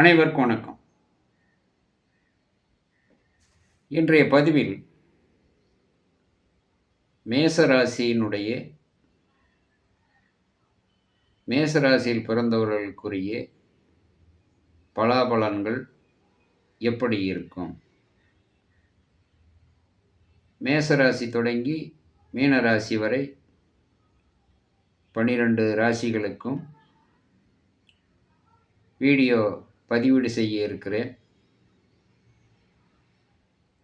அனைவருக்கும் வணக்கம். இன்றைய பதிவில் மேசராசியினுடைய மேசராசியில் பிறந்தவர்களுக்குரிய பலாபலன்கள் எப்படி இருக்கும்? மேசராசி தொடங்கி மீனராசி வரை பனிரெண்டு ராசிகளுக்கும் வீடியோ பதிவீடு செய்ய இருக்கிறேன்.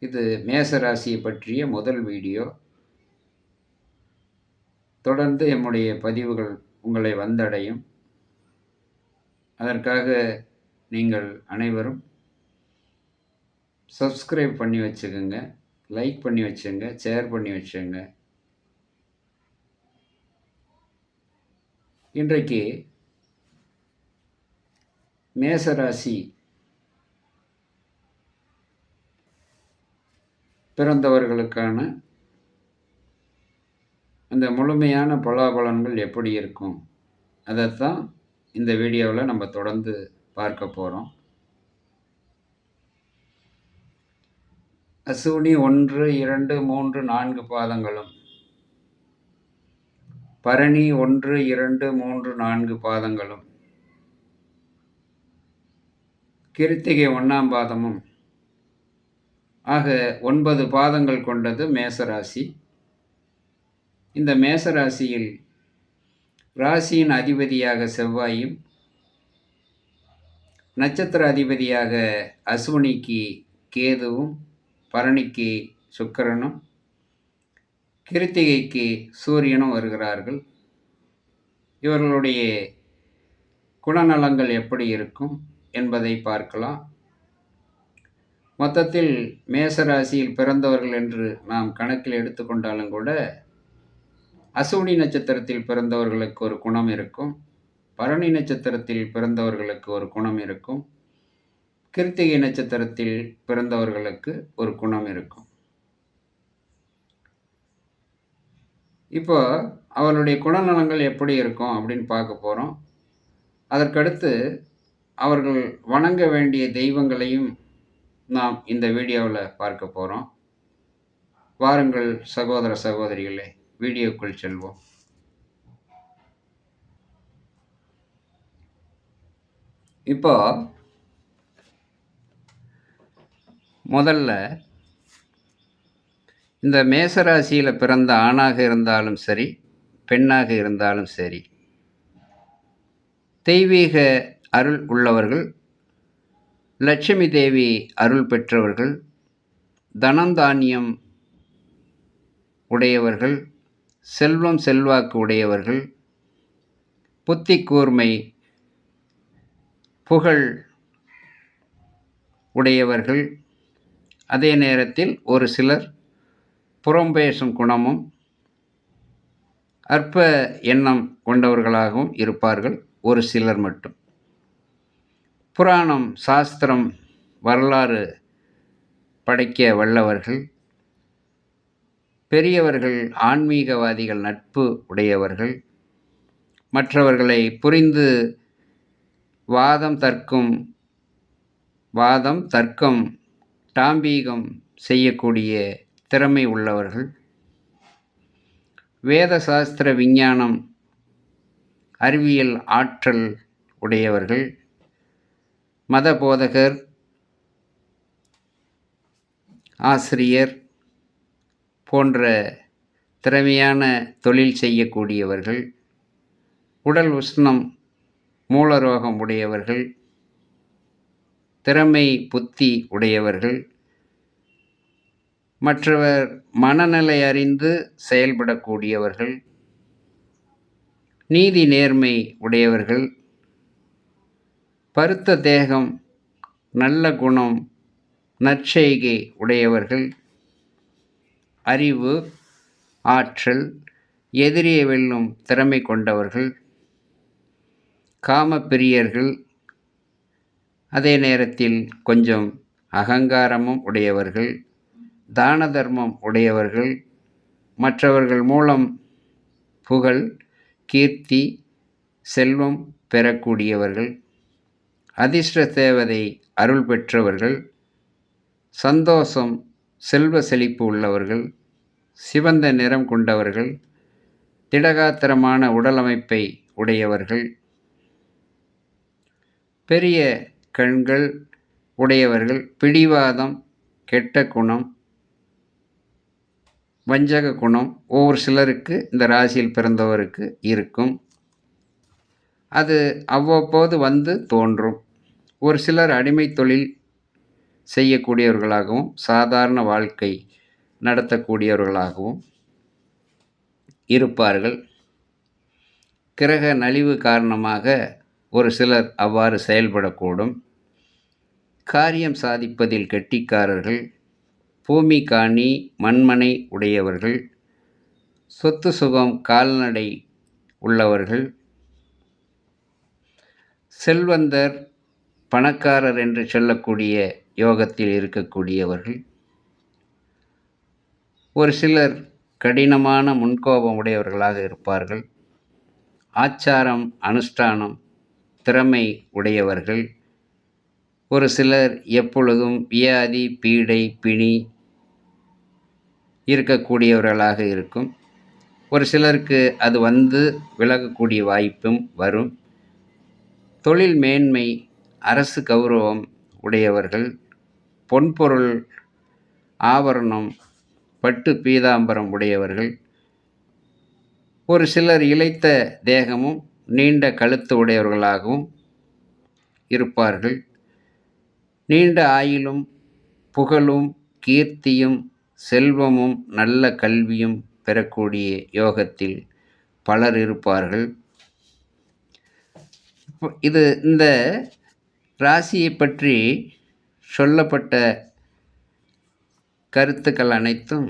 இது மேச ராசியை பற்றிய முதல் வீடியோ. தொடர்ந்து என்னுடைய பதிவுகள் உங்களை வந்தடையும். அதற்காக நீங்கள் அனைவரும் சப்ஸ்கிரைப் பண்ணி வச்சுக்கோங்க லைக் பண்ணி வச்சுங்க ஷேர் பண்ணி வச்சுங்க இன்றைக்கு மேசராசி. பிறந்தவர்களுக்கான அந்த முழுமையான பலாபலன்கள் எப்படி இருக்கும்? அதைத்தான் இந்த வீடியோவில் நம்ம தொடர்ந்து பார்க்க போகிறோம் அசூனி ஒன்று இரண்டு மூன்று நான்கு பாதங்களும். பரணி ஒன்று இரண்டு மூன்று நான்கு பாதங்களும். கிருத்திகை ஒன்றாம் பாதமும். ஆக ஒன்பது பாதங்கள் கொண்டது மேசராசி. இந்த மேசராசியில் ராசியின் அதிபதியாக செவ்வாயும் நட்சத்திர அதிபதியாக அஸ்வினிக்கு கேதுவும் பரணிக்கு சுக்கரனும் கிருத்திகைக்கு சூரியனும் வருகிறார்கள். இவர்களுடைய குணநலங்கள் எப்படி இருக்கும்? என்பதை பார்க்கலாம். மொத்தத்தில் மேசராசியில் பிறந்தவர்கள் என்று நாம் கணக்கில் எடுத்துக்கொண்டாலும் கூட அசுவினி நட்சத்திரத்தில் பிறந்தவர்களுக்கு ஒரு குணம் இருக்கும். பரணி நட்சத்திரத்தில் பிறந்தவர்களுக்கு ஒரு குணம் இருக்கும். கிருத்திகை நட்சத்திரத்தில் பிறந்தவர்களுக்கு ஒரு குணம் இருக்கும். இப்போ அவருடைய குணநலங்கள் எப்படி இருக்கும் அப்படின்னு பார்க்க போகிறோம் அதற்கடுத்து அவர்கள் வணங்க வேண்டிய தெய்வங்களையும் நாம் இந்த வீடியோவில் பார்க்க போகிறோம் வாருங்கள் சகோதர சகோதரிகளே வீடியோக்குள் செல்வோம். இப்போ முதல்ல இந்த மேசராசியில் பிறந்த ஆணாக இருந்தாலும் சரி பெண்ணாக இருந்தாலும் சரி தெய்வீக அருள் உள்ளவர்கள் லட்சுமி தேவி அருள் பெற்றவர்கள் தனந்தானியம் உடையவர்கள் செல்வம் செல்வாக்கு உடையவர்கள் புத்தி கூர்மை புகழ் உடையவர்கள். அதே நேரத்தில் ஒரு சிலர் புறம்பேசும் குணமும் அற்ப எண்ணம் கொண்டவர்களாகவும் இருப்பார்கள். ஒரு சிலர் மட்டும். புராணம் சாஸ்திரம் வரலாறு படைக்க வல்லவர்கள் பெரியவர்கள் ஆன்மீகவாதிகள் நட்பு உடையவர்கள் மற்றவர்களை புரிந்து வாதம் தர்க்கும் வாதம் தர்க்கம் டாம்பீகம் செய்யக்கூடிய திறமை உள்ளவர்கள் வேத சாஸ்திர விஞ்ஞானம் அறிவியல் ஆற்றல் உடையவர்கள் மத போதகர் ஆசிரியர் போன்ற திறமையான தொழில் செய்யக்கூடியவர்கள் உடல் உஷ்ணம் மூலரோகம் உடையவர்கள் திறமை புத்தி உடையவர்கள் மற்றவர் மனநிலை அறிந்து செயல்படக்கூடியவர்கள் நீதி நேர்மை உடையவர்கள் பருத்த தேகம் நல்ல குணம் நற்செய்கை உடையவர்கள். அறிவு ஆற்றல் எதிரியை வெல்லும் திறமை கொண்டவர்கள். காமப்பிரியர்கள் அதே நேரத்தில் கொஞ்சம் அகங்காரமும் உடையவர்கள். தான தர்மம் உடையவர்கள். மற்றவர்கள் மூலம் புகழ் கீர்த்தி செல்வம் பெறக்கூடியவர்கள். அதிர்ஷ்ட தேவதை அருள் பெற்றவர்கள் சந்தோஷம் செல்வ செழிப்பு உள்ளவர்கள் சிவந்த நிறம் கொண்டவர்கள் திடகாத்திரமான உடலமைப்பை உடையவர்கள் பெரிய கண்கள் உடையவர்கள் பிடிவாதம் கெட்ட குணம் வஞ்சக குணம் ஒவ்வொரு சிலருக்கு இந்த ராசியில் பிறந்தவருக்கு இருக்கும். அது அவ்வப்போது வந்து தோன்றும். ஒரு சிலர் அடிமை தொழில் செய்யக்கூடியவர்களாகவும் சாதாரண வாழ்க்கை நடத்தக்கூடியவர்களாகவும் இருப்பார்கள். கிரக நலிவு காரணமாக ஒரு சிலர் அவ்வாறு செயல்படக்கூடும். காரியம் சாதிப்பதில் கெட்டிக்காரர்கள் பூமி காணி மண்மனை உடையவர்கள் சொத்து சுகம் கால்நடை உள்ளவர்கள் செல்வந்தர் பணக்காரர் என்று சொல்லக்கூடிய யோகத்தில் இருக்கக்கூடியவர்கள் ஒரு சிலர் கடினமான முன்கோபம் உடையவர்களாக இருப்பார்கள். ஆச்சாரம் அனுஷ்டானம் திறமை உடையவர்கள். ஒரு சிலர் எப்பொழுதும் வியாதி பீடை பிணி இருக்கக்கூடியவர்களாக இருக்கும். ஒரு சிலருக்கு அது வந்து விலகக்கூடிய வாய்ப்பும் வரும். தொழில் மேன்மை அரசு கௌரவம் உடையவர்கள் பொன்பொருள் ஆபரணம் பட்டு பீதாம்பரம் உடையவர்கள் ஒரு சிலர் இழைத்த தேகமும் நீண்ட கழுத்து உடையவர்களாகவும் இருப்பார்கள். நீண்ட ஆயிலும் புகழும் கீர்த்தியும் செல்வமும் நல்ல கல்வியும் பெறக்கூடிய யோகத்தில் பலர் இருப்பார்கள். இது இந்த ராசியை பற்றி சொல்லப்பட்ட கருத்துக்கள் அனைத்தும்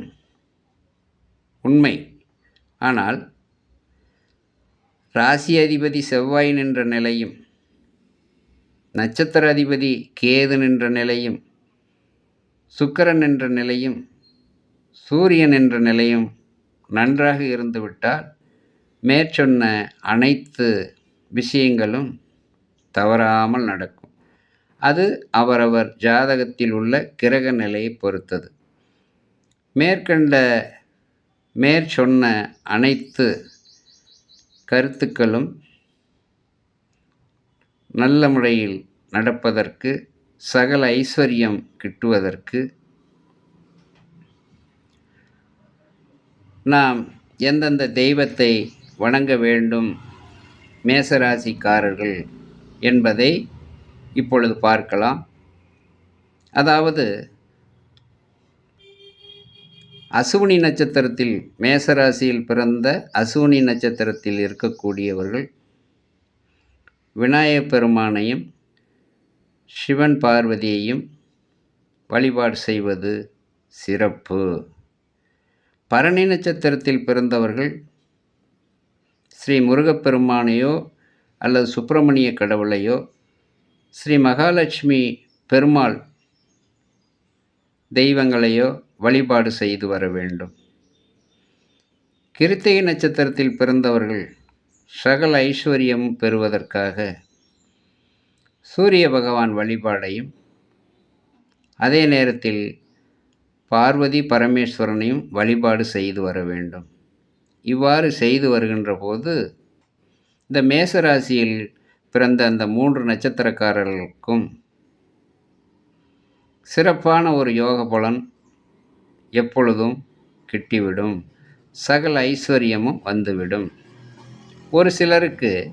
உண்மை. ஆனால் ராசி அதிபதி செவ்வாய் நின்ற நிலையும் நட்சத்திர அதிபதி கேது நின்ற நிலையும் சுக்கரன் என்ற நிலையும் சூரியன் என்ற நிலையும் நன்றாக இருந்துவிட்டால் மேற்சொன்ன அனைத்து விஷயங்களும் தவறாமல் நடக்கும். அது அவரவர் ஜாதகத்தில் உள்ள கிரக நிலையை பொறுத்தது. மேற்கண்ட மேற்சொன்ன அனைத்து கருத்துக்களும் நல்ல முறையில் நடப்பதற்கு சகல ஐஸ்வர்யம் கிட்டுவதற்கு நாம் எந்தெந்த தெய்வத்தை வணங்க வேண்டும் மேசராசிக்காரர்கள் என்பதை இப்பொழுது பார்க்கலாம். அதாவது அசுவினி நட்சத்திரத்தில் மேசராசியில் பிறந்த அசுவினி நட்சத்திரத்தில் இருக்கக்கூடியவர்கள் விநாயகப் பெருமானையும் சிவன் பார்வதியையும் வழிபாடு செய்வது சிறப்பு. பரணி நட்சத்திரத்தில் பிறந்தவர்கள் ஸ்ரீ முருகப்பெருமானையோ அல்லது சுப்பிரமணிய கடவுளையோ ஸ்ரீ மகாலட்சுமி பெருமாள் தெய்வங்களையோ வழிபாடு செய்து வர வேண்டும். கிருத்திகை நட்சத்திரத்தில் பிறந்தவர்கள் சகல ஐஸ்வர்யம் பெறுவதற்காக சூரிய பகவான் வழிபாடையும் அதே நேரத்தில் பார்வதி பரமேஸ்வரனையும் வழிபாடு செய்து வர வேண்டும். இவ்வாறு செய்து வருகின்ற போது இந்த மேசராசியில் பிறந்த அந்த மூன்று நட்சத்திரக்காரர்களுக்கும் சிறப்பான ஒரு யோக பலன் எப்பொழுதும் கிட்டிவிடும். சகல ஐஸ்வர்யமும் வந்துவிடும். ஒரு சிலருக்கு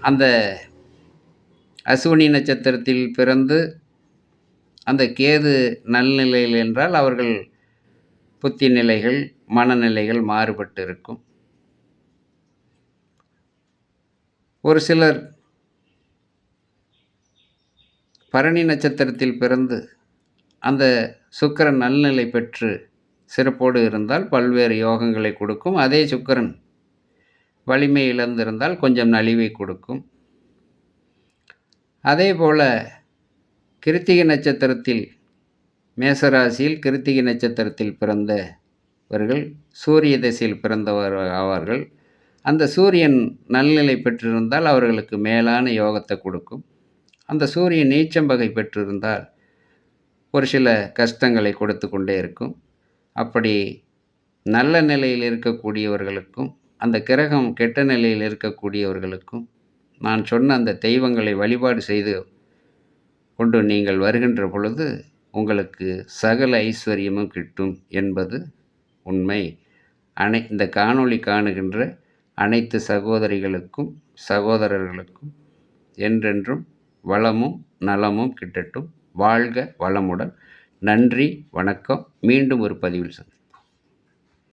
அந்த அசுவினி நட்சத்திரத்தில் பிறந்து அந்த கேது நல்நிலையில் என்றால் அவர்கள் புத்தி நிலைகள் மனநிலைகள் மாறுபட்டு இருக்கும் ஒரு சிலர் பரணி நட்சத்திரத்தில் பிறந்து அந்த சுக்கரன் நல்நிலை பெற்று சிறப்போடு இருந்தால் பல்வேறு யோகங்களை கொடுக்கும். அதே சுக்கரன் வலிமை இழந்திருந்தால் கொஞ்சம் நலிவை கொடுக்கும். அதே போல் கிருத்திகை நட்சத்திரத்தில் மேசராசியில் கிருத்திகை நட்சத்திரத்தில் பிறந்தவர்கள் சூரிய திசையில் பிறந்தவர் ஆவார்கள். அந்த சூரியன் நல்நிலை பெற்றிருந்தால் அவர்களுக்கு மேலான யோகத்தை கொடுக்கும். அந்த சூரியன் நீச்சம் வகை பெற்றிருந்தால் ஒரு சில கஷ்டங்களை கொடுத்து கொண்டே இருக்கும். அப்படி நல்ல நிலையில் இருக்கக்கூடியவர்களுக்கும் அந்த கிரகம் கெட்ட நிலையில் இருக்கக்கூடியவர்களுக்கும் நான் சொன்ன அந்த தெய்வங்களை வழிபாடு செய்து கொண்டு நீங்கள் வருகின்ற பொழுது உங்களுக்கு சகல ஐஸ்வர்யமும் கிட்டும் என்பது உண்மை. அனை இந்த காணொளி காணுகின்ற அனைத்து சகோதரிகளுக்கும் சகோதரர்களுக்கும் என்றென்றும் வளமும் நலமும் கிட்டட்டும். வாழ்க வளமுடன். நன்றி வணக்கம். மீண்டும் ஒரு பதிவில் சந்தி